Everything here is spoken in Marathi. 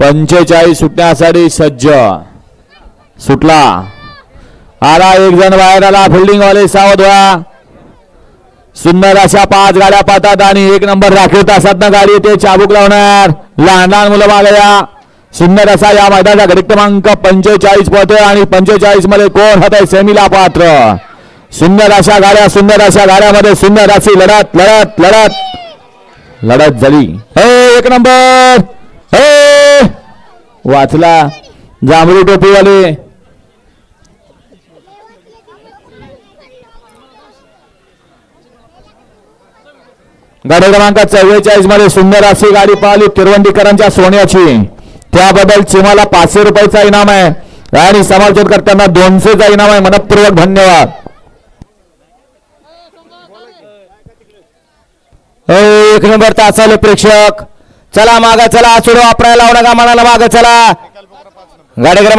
पंचेचाळीस सुटण्यासाठी सज्ज. सुटला. आला एक जण बाहेर आला फिल्डिंग वाले सावध व्हा सुंदर अशा पाच गाड्या पाहतात आणि एक नंबर राखीव तासात गाडी येते चाबूक लावणार. लहान लहान मुलं मागे सुंदर असा या मैदानाचा घडी क्रमांक पंचेचाळीस पळतोय आणि पंचेचाळीसमध्ये कोण होत आहे सेमीला पात्र? सुंदर अशा गाड्या सुंदर अशा गाड्यामध्ये सुंदर अशी लढत लढत लढत. लढत झाली. हे एक नंबर. वाचला. जांभळी टोपीवाले. गाडी क्रमांक चव्वेचाळीसमध्ये सुंदर अशी गाडी पाहिली तिरवंडीकरांच्या सोन्याची. त्याबद्दल चिमाला पाचशे रुपयाचा इनाम आहे. आणि समाजकर्त्यांना दोनशेचा इनाम आहे. मनपूर्वक धन्यवाद. एक नंबर तासाले प्रेक्षक. चला मागा चला सुरू वापरायला लावणं का म्हणाला माग चला. गाडी